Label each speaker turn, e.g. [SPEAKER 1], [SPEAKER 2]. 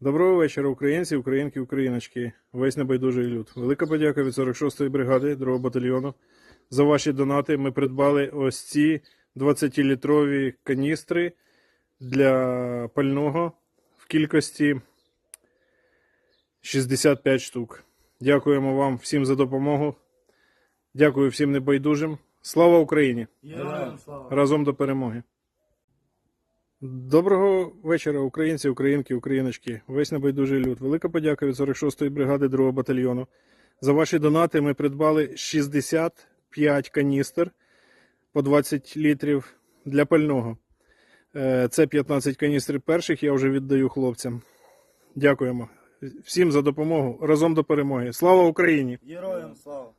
[SPEAKER 1] Доброго вечора, українці, українки, україночки, весь небайдужий люд. Велика подяка від 46-ї бригади 2 батальйону за ваші донати. Ми придбали ось ці 20-літрові каністри для пального в кількості 65 штук. Дякуємо вам всім за допомогу. Дякую всім небайдужим. Слава Україні! Разом до перемоги. Доброго вечора, українці, українки, україночки, весь небайдужий люд. Велика подяка від 46-ї бригади 2 батальйону. За ваші донати ми придбали 65 каністр по 20 літрів для пального. Е, Це 15 каністр перших, я вже віддаю хлопцям. Дякуємо. Всім за допомогу. Разом до перемоги. Слава Україні!
[SPEAKER 2] Героям слава!